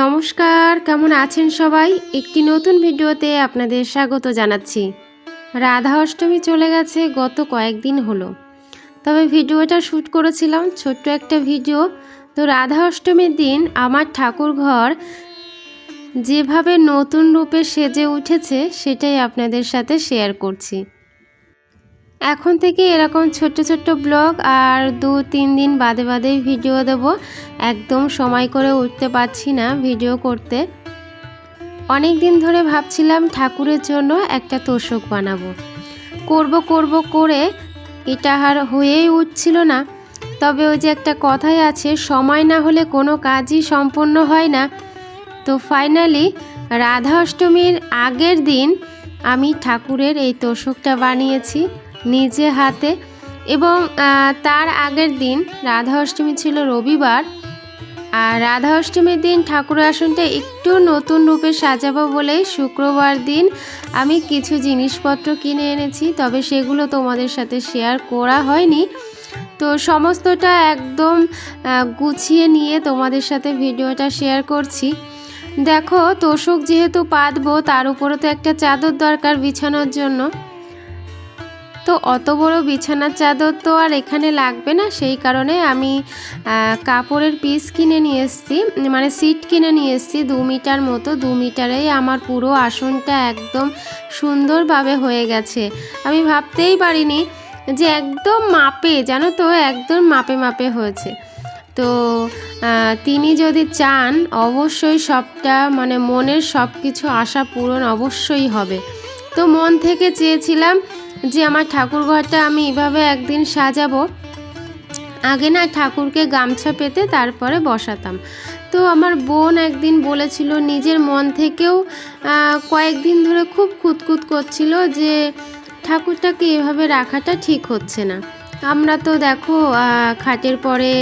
নমস্কার, কেমন আছেন সবাই? একটি নতুন ভিডিওতে আপনাদের স্বাগত জানাচ্ছি। রাধা অষ্টমী চলে গেছে গত কয়েকদিন হলো। তবে ভিডিওটা শ্যুট করেছিলাম, ছোট্ট একটা ভিডিও। তো রাধা অষ্টমীর দিন আমার ঠাকুর ঘর যেভাবে নতুন রূপে সেজে উঠেছে, সেটাই আপনাদের সাথে শেয়ার করছি। এখন থেকে এরকম ছোট্ট ছোট্ট ব্লগ আর দু তিন দিন বাদে বাদে ভিডিও দেব। একদম সময় করে উঠতে পারছি না ভিডিও করতে। অনেক দিন ধরে ভাবছিলাম ঠাকুরের জন্য একটা তোষক বানাবো। করব করব করে এটা আর হয়েই উঠছিল না। তবে ওই যে একটা কথাই আছে, সময় না হলে কোনো কাজই সম্পন্ন হয় না। তো ফাইনালি রাধা অষ্টমীর আগের দিন আমি ঠাকুরের এই তোষকটা বানিয়েছি। নিজে হাতে এবং তার আগের দিন রাধা অষ্টমী ছিল রবিবার। আর রাধা অষ্টমীর দিন ঠাকুরের আসনটা একটু নতুন রূপে সাজাবো বলেই শুক্রবার দিন আমি কিছু জিনিসপত্র কিনে এনেছি, তবে সেগুলো তোমাদের সাথে শেয়ার করা হয়নি। তো সমস্তটা একদম গুছিয়ে নিয়ে তোমাদের সাথে ভিডিওটা শেয়ার করছি। দেখো, তোষক যেহেতু পাতবো, তার উপরে তো একটা চাদর দরকার বিছানোর জন্য। তো অত বড় বিছানার চাদর তো আর এখানে লাগবে না, সেই কারণে আমি কাপড়ের পিস কিনে নিয়ে এসেছি মানে সিট কিনে নিয়ে এসেছি দু মিটার মতো, দু মিটারেই আমার পুরো আসনটা একদম সুন্দরভাবে হয়ে গেছে। আমি ভাবতেই পারিনি যে একদম মাপে, জানো তো, একদম মাপে মাপে হয়েছে। তো তিনি যদি চান, অবশ্যই সবটা মানে মনের সব কিছু আশা পূরণ অবশ্যই হবে। তো মন থেকে চেয়েছিলাম যে আমার ঠাকুর ঘরটা আমি এভাবে একদিন সাজাবো। আগে না ঠাকুরকে গামছা পেতে তারপরে বসাতাম। তো আমার বোন একদিন বলেছিল, নিজের মন থেকেও কয়েকদিন ধরে খুব খুঁতখুত করছিল যে, ঠাকুরটাকে এভাবে রাখাটা ঠিক হচ্ছে না। আমরা তো দেখো খাটের পরে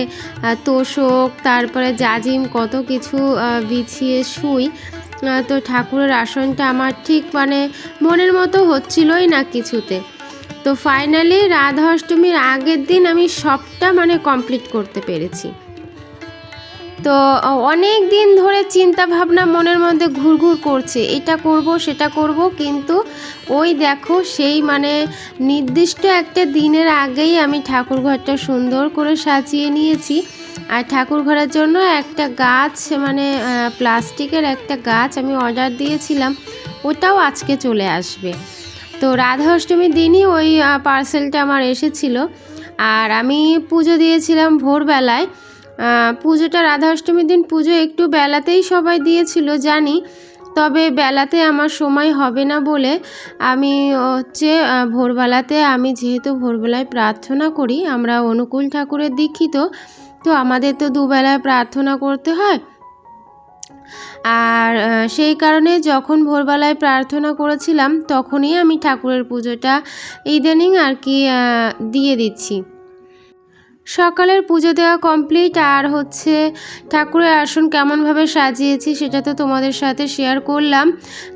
তোষক, তারপরে জাজিম কত কিছু বিছিয়ে শুই। তো ঠাকুরের আসনটা আমার ঠিক মানে মনের মতো হচ্ছিলই না কিছুতে। তো ফাইনালি রাধা অষ্টমীর আগের দিন আমি সবটা মানে কমপ্লিট করতে পেরেছি। তো অনেক দিন ধরে চিন্তা ভাবনা মনের মধ্যে ঘুরঘুর করছে, এটা করব, সেটা করব, কিন্তু ওই দেখো সেই মানে নির্দিষ্ট একটা দিনের আগেই আমি ঠাকুর ঘরটা সুন্দর করে সাজিয়ে নিয়েছি। আর ঠাকুর ঘরের জন্য একটা গাছ মানে প্লাস্টিকের একটা গাছ আমি অর্ডার দিয়েছিলাম। ওটাও আজকে চলে আসবে। তো রাধা অষ্টমীর দিনই ওই পার্সেলটা আমার এসেছিল। আর আমি পুজো দিয়েছিলাম ভোরবেলায়। পুজোটা রাধা অষ্টমীর দিন, পুজো একটু বেলাতেই সবাই দিয়েছিল, জানি। তবে বেলাতে আমার সময় হবে না বলে আমি হচ্ছে ভোরবেলাতে আমি যেহেতু ভোরবেলায় প্রার্থনা করি, আমরা অনুকূল ঠাকুরের দীক্ষিত তো আমাদের তো দুবেলায় প্রার্থনা করতে হয়। আর সেই কারণে যখন ভোরবেলায় প্রার্থনা করেছিলাম, তখনই আমি ঠাকুরের পুজোটা ইদানিং আর কি দিয়ে দিচ্ছি। সকালের পুজো দেওয়া কমপ্লিট আর হচ্ছে ঠাকুরের আসন কেমনভাবে সাজিয়েছি সেটা তো তোমাদের সাথে শেয়ার করলাম।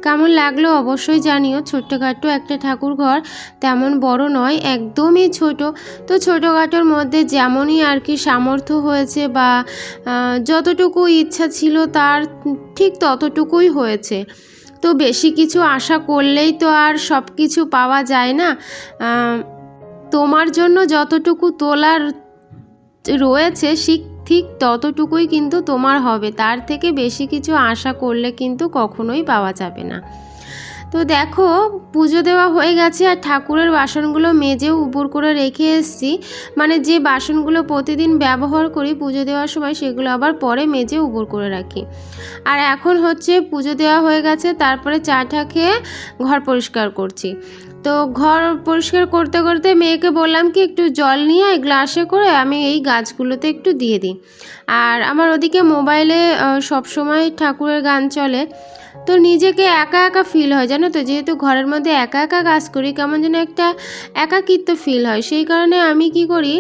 কেমন লাগল অবশ্যই জানিও, ছোট্টখাটো একটা ঠাকুর ঘর তেমন বড় নয়, একদমই ছোট। তো ছোটোখাটোর মধ্যে যেমনই আর কি সামর্থ্য হয়েছে বা যতটুকু ইচ্ছা ছিল তার ঠিক ততটুকুই হয়েছে। তো বেশি কিছু আশা করলেই তো আর সব কিছু পাওয়া যায় না। তোমার জন্য যতটুকু তোলার রয়েছে ঠিক ঠিক ততটুকুই কিন্তু তোমার হবে। তার থেকে বেশি কিছু আশা করলে কিন্তু কখনোই পাওয়া যাবে না। তো দেখো, পুজো দেওয়া হয়ে গেছে আর ঠাকুরের বাসনগুলো মেজেও উপর করে রেখে এসেছি। মানে যে বাসনগুলো প্রতিদিন ব্যবহার করি পুজো দেওয়ার সময় সেগুলো আবার পরে মেজে উপর করে রাখি। আর এখন হচ্ছে পুজো দেওয়া হয়ে গেছে, তারপরে চাটা খেয়ে ঘর পরিষ্কার করছি। তো ঘর পরিষ্কার করতে করতে মেয়েকে বললাম কি, একটু জল নিয়ে গ্লাসে করে, আমি এই গাছগুলোতে একটু দিয়ে দিই। আর আমার ওদিকে মোবাইলে সব সময় ঠাকুরের গান চলে। তো নিজেকে একা একা ফিল হয় জানো তো যেহেতু ঘরের মধ্যে একা একা কাজ করি, কেমন যেন একটা একাকিত্ব ফিল হয়। সেই কারণে আমি কি করি,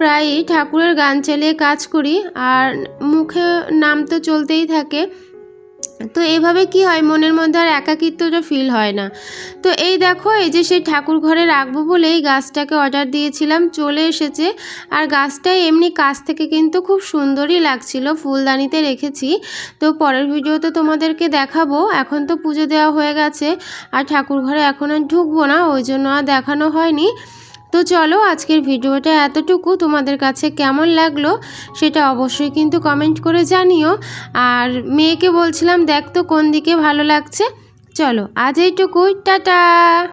প্রায়ই ঠাকুরের গান চালিয়ে কাজ করি, আর মুখে নাম তো চলতেই থাকে। তো এইভাবে কি হয়? মনের মধ্যে আর একাকিত্বটা ফিল হয় না। তো এই দেখো, এই যে সেই ঠাকুর ঘরে রাখব বলে এই গাছটাকে অর্ডার দিয়েছিলাম, চলে এসেছে। আর গাছটাই এমনি কাছ থেকে কিন্তু খুব সুন্দরই লাগছিল, ফুলদানিতে রেখেছি। তো পরের ভিডিওতে তোমাদেরকে দেখাবো, এখন তো পুজো দেওয়া হয়ে গেছে। আর ঠাকুর ঘরে এখন আর ঢুকবো না, ওই জন্য আর দেখানো হয়নি। তো চলো আজকের ভিডিওটা এতটুকু। তোমাদের কাছে কেমন লাগল সেটা অবশ্যই কিন্তু কমেন্ট করে জানিও। আর মেয়েকে বলছিলাম, দেখ তো কোন দিকে ভালো লাগছে। চলো আজ এইটুকুই, টাটা!